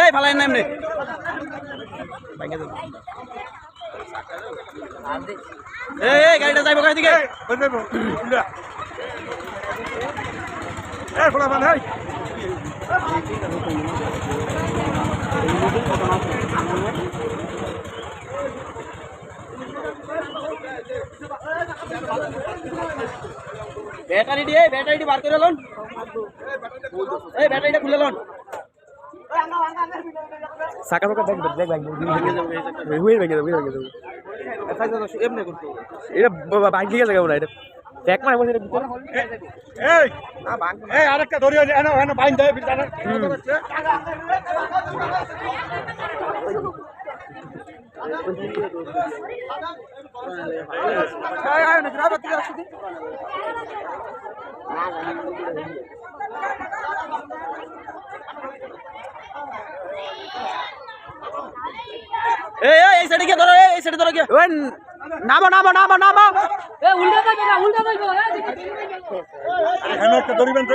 এই ফালাই না এমনি। এই গাড়িটা যাইব গাড়ি দিকে? এই ফোলা ব্যাটারি দিয়ে ব্যাটারিটি বার করে লন। এই ব্যাটারিটা খুলে লন সাকা সাকা দেখ দেখ দেখ হুই ভেঙে দেবো ভেঙে দেবো এমনি করতে এটা বাইক ঠিক আছে কেমন এটা দেখ মানে বলছে এই এই আরেকটা ধরি এনো এনো বাইন দেয় এই এই সাইডে গিয়ে ধরো এই সাইডে ধরো গিয়ে। ওই নামো নামো নামো নামো। এনো একটা ধরিবেন তো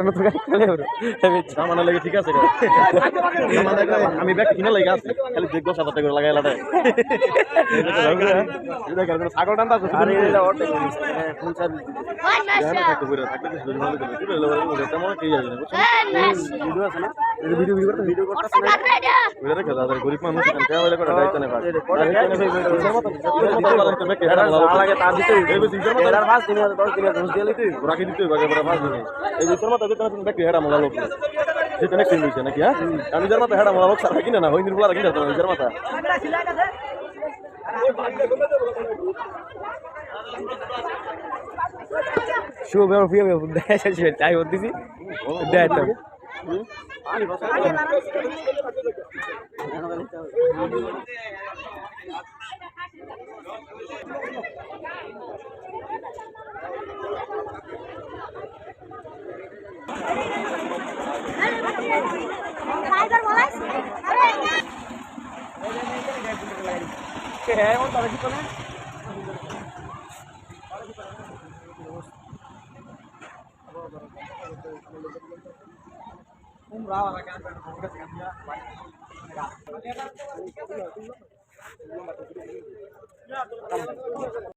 নতুন গাড়ি কিনলে হবে জামানা লাগে ঠিক আছে আমি ব্যাগ কিনে লাগে আছে খালি দেখব সাদা করে লাগাই লাগাই ছাগল টানতে আছে আরে এটা অটো ফুল সার্ভিস থাকতে পুরো থাকতে কিছু ভালো করে কি হলো তেমন কি জানি ভিডিও আছে না? ভিডিও ভিডিও করতে ভিডিও করতে ওটা রেখে দাদা গরিব মানুষ এখানে কেউ বলে করে দায়িত্ব নেই লাগে তার দিতে এই বুঝি এর ফার্স্ট দিনে 10 দিনে ঘুষ দিয়ে লিতে রাখি দিতে হবে? এবারে এই মতো যে কোনো ব্যক্তি হেরা মোলা লোক যে কোনো কিন দিয়েছে নাকি হ্যাঁ? আমি যার মাথা হেরা মোলা লোক সারা কিনে না ওই নির্মলা রাখি না যার মাথা। শুভ প্রিয় চাই বলতেছি। দেখ পানি umrah lah kan udah sih dia banyak ya